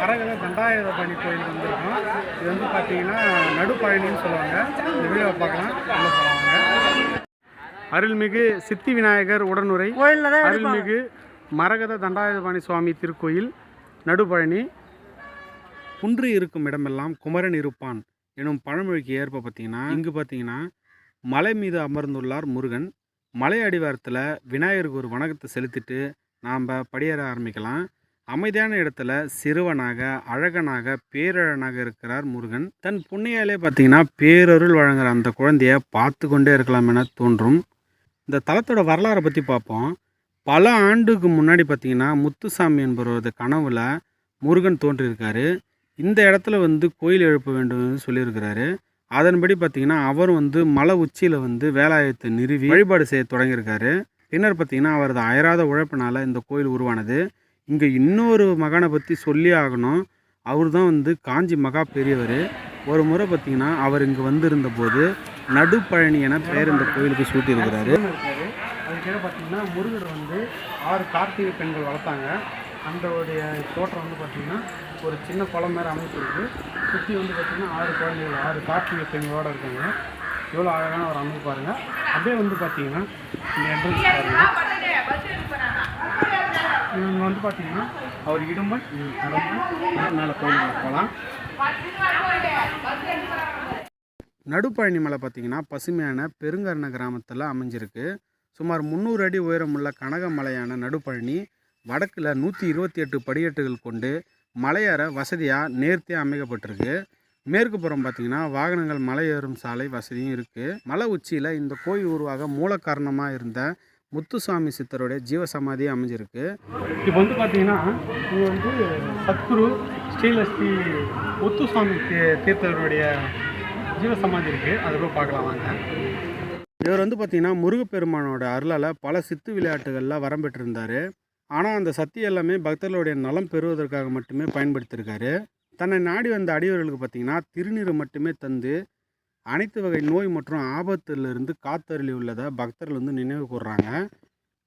மரகத தண்டாயுதபாணி கோயில் வந்திருக்கோம். இது வந்து பார்த்தீங்கன்னா நடுப்பழனின்னு சொல்லுவாங்க. இந்த வீடியோவை பார்க்கலாம். அருள்மிகு சித்தி விநாயகர் உடனுரை. அருள்மிகு மரகத தண்டாயுதபாணி சுவாமி திருக்கோயில் நடுப்பழனி குன்று இருக்கும் இடமெல்லாம் குமரன் இருப்பான் எனும் பழமொழிக்கு ஏற்ப பார்த்தீங்கன்னா இங்கு பார்த்தீங்கன்னா மலை மீது அமர்ந்துள்ளார் முருகன். மலை அடிவாரத்தில் விநாயகருக்கு ஒரு வணக்கத்தை செலுத்திட்டு நாம் படியேற ஆரம்பிக்கலாம். அமைதியான இடத்துல சிறுவனாக அழகனாக பேரழனாக இருக்கிறார் முருகன். தன் புண்ணியாலே பார்த்தீங்கன்னா பேரருள் வழங்குற அந்த குழந்தைய பார்த்து கொண்டே இருக்கலாம் என தோன்றும். இந்த தலத்தோட வரலாறை பற்றி பார்ப்போம். பல ஆண்டுக்கு முன்னாடி பார்த்தீங்கன்னா முத்துசாமி என்பவரது கனவுல முருகன் தோன்றியிருக்காரு. இந்த இடத்துல வந்து கோயில் எழுப்ப வேண்டும்னு சொல்லியிருக்கிறாரு. அதன்படி பார்த்தீங்கன்னா அவர் வந்து மலை உச்சியில் வந்து வேலாயத்தை நிறுவி வழிபாடு செய்ய தொடங்கியிருக்காரு. பின்னர் பார்த்தீங்கன்னா அவரது அயராத உழைப்பினால் இந்த கோயில் உருவானது. இங்கே இன்னொரு மகானை பற்றி சொல்லி ஆகணும். அவர் தான் வந்து காஞ்சி மகா பெரியவர். ஒரு முறை பார்த்தீங்கன்னா அவர் இங்கே வந்திருந்த போது நடுப்பழனி என பெயர் இந்த கோயிலுக்கு சூட்டியிருக்கிறாரு. இருக்காரு பார்த்திங்கன்னா பார்த்தீங்கன்னா முருகர் வந்து ஆறு கார்த்திகை பெண்கள் வளர்த்தாங்க. அந்தோடைய தோற்றம் வந்து பார்த்திங்கன்னா ஒரு சின்ன குளம் மாதிரி அமைச்சிருக்கு. சுற்றி வந்து பார்த்திங்கன்னா ஆறு குழந்தைகள் ஆறு கார்த்திகை பெண்களோட இருக்காங்க. எவ்வளோ அழகான ஒரு அமைப்பு பாருங்கள் அப்படியே வந்து பார்த்திங்கன்னா இந்த என்ட்ரன்ஸ் பாருங்க. இவங்க வந்து பார்த்தீங்கன்னா அவர் இடும்பன் இவங்க கடம்பன் மேலே கோயிலுக்கு போகலாம். நடுப்பழனி மலை பார்த்தீங்கன்னா பசுமையான பெருங்கரண கிராமத்தில் அமைஞ்சிருக்கு. சுமார் முந்நூறு அடி உயரமுள்ள கனகமலையான நடுப்பழனி வடக்கில் நூற்றி இருபத்தி எட்டு படியேட்டுகள் கொண்டு மலையேற வசதியாக நேர்த்தியாக அமைக்கப்பட்டிருக்கு. மேற்கு புறம் பார்த்தீங்கன்னா வாகனங்கள் மலை ஏறும் சாலை வசதியும் இருக்குது மலை உச்சியில் இந்த கோயில் உருவாக மூல காரணமாக இருந்த முத்துசாமி சித்தருடைய ஜீவசமாதி அமைஞ்சிருக்கு. இப்போ வந்து பார்த்தீங்கன்னா இது வந்து சத்குரு ஸ்ரீலஸ்ரீ முத்துசாமி தீர்த்தருடைய ஜீவசமாதி இருக்குது அது போய் பார்க்கலாம் வாங்க. இவர் வந்து பார்த்தீங்கன்னா முருகப்பெருமானோட அருளால் பல சித்து விளையாட்டுகளில் வரம் பெற்றிருந்தார். ஆனால் அந்த சக்தி எல்லாமே பக்தர்களுடைய நலம் பெறுவதற்காக மட்டுமே பயன்படுத்தியிருக்காரு. தன்னை நாடி வந்த அடியவர்களுக்கு பார்த்தீங்கன்னா திருநீரை மட்டுமே தந்து அனைத்து வகை நோய் மற்றும் ஆபத்திலிருந்து காத்தருளி உள்ளதை பக்தர்கள் வந்து நினைவு கூறுறாங்க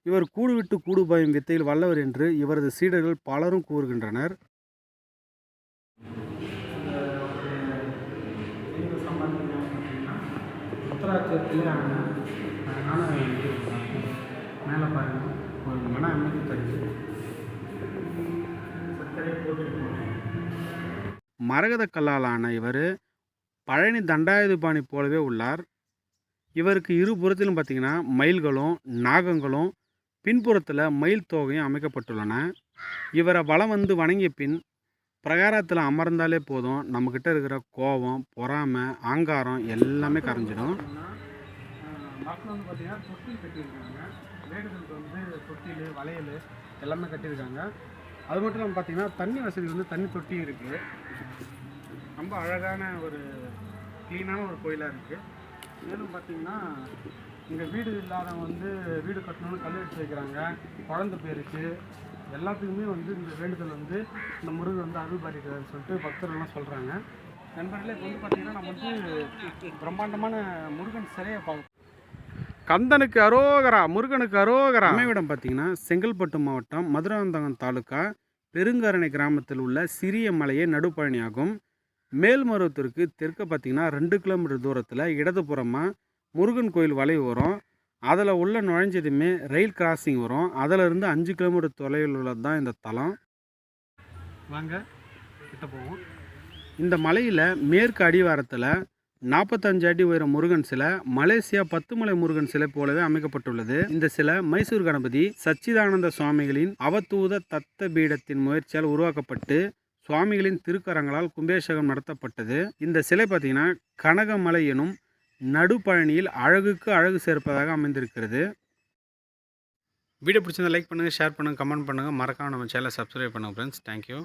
இவர் கூடுவிட்டு கூடுபாயும் கூடு பயம் வித்தையில் வல்லவர் என்று இவரது சீடர்கள் பலரும் கூறுகின்றனர். மேலே பாருங்க ஒரு மன அமைதி தருது மரகத கல்லாலான இவர் பழனி தண்டாயுதபாணி போலவே உள்ளார். இவருக்கு இருபுறத்திலும் பார்த்தீங்கன்னா மயில்களும் நாகங்களும் பின்புறத்தில் மயில் தோகையும் அமைக்கப்பட்டுள்ளன. இவரை வலம் வந்து வணங்கிய பின் பிரகாரத்தில் அமர்ந்தாலே போதும். நம்மக்கிட்ட இருக்கிற கோபம் பொறாமை ஆங்காரம் எல்லாமே கரைஞ்சிடும். பார்த்தீங்கன்னா வளையல் எல்லாமே கட்டியிருக்காங்க. அது மட்டும் இல்லாமல் பார்த்தீங்கன்னா தண்ணி வசதி வந்து தண்ணி தொட்டியும் இருக்குது ரொம்ப அழகான ஒரு க்ளீனான ஒரு கோயிலாக இருக்குது மேலும் பார்த்தீங்கன்னா இங்கே வீடு இல்லாதவங்க வந்து வீடு கட்டணும்னு கல் எடுத்து வைக்கிறாங்க. குழந்தை பேருக்கு. எல்லாத்துக்குமே வந்து இந்த வேண்டுதல் வந்து இந்த முருகன் வந்து அருள் பாலிக்கிறாருன்னு சொல்லிட்டு பக்தர்கள்லாம் சொல்கிறாங்க நண்பர்களே இப்போ வந்து பார்த்தீங்கன்னா நம்ம வந்து பிரம்மாண்டமான முருகன் சிலையை பார்க்க கந்தனுக்கு அரோகரா முருகனுக்கு அரோகரா. அமைவிடம் பார்த்தீங்கன்னா செங்கல்பட்டு மாவட்டம் மதுராந்தகம் தாலுக்கா பெருங்கரணை கிராமத்தில் உள்ள சிறிய மலையே நடுப்பழனி ஆகும் மேல்மருவத்திற்கு தெற்க பார்த்தீங்கன்னா ரெண்டு கிலோமீட்டர் தூரத்தில் இடதுபுறமாக முருகன் கோயில் வளைவு வரும். அதில் உள்ள நுழைஞ்சதுமே ரயில் கிராசிங் வரும். அதில் இருந்து அஞ்சு கிலோமீட்டர் தொலைவில் உள்ளது தான் இந்த தலம். வாங்க கிட்ட போவோம். இந்த மலையில் மேற்கு அடிவாரத்தில் நாற்பத்தஞ்சு அடி உயர முருகன் சிலை மலேசியா பத்துமலை முருகன் சிலை போலவே அமைக்கப்பட்டுள்ளது. இந்த சிலை மைசூர் கணபதி சச்சிதானந்த சுவாமிகளின் அவதூத தத்த பீடத்தின் முயற்சியால் உருவாக்கப்பட்டு சுவாமிகளின் திருக்கரங்களால் கும்பேஷகம் நடத்தப்பட்டது. இந்த சிலை பார்த்திங்கன்னா கனகமலை எனும் நடுப்பழனியில் அழகுக்கு அழகு சேர்ப்பதாக அமைந்திருக்கிறது. வீடியோ பிடிச்சிருந்தா லைக் பண்ணுங்கள் ஷேர் பண்ணுங்கள் கமெண்ட் பண்ணுங்கள் மறக்காமல் நம்ம சேனலை சப்ஸ்கிரைப் பண்ணுங்கள் ஃப்ரெண்ட்ஸ் தேங்க்யூ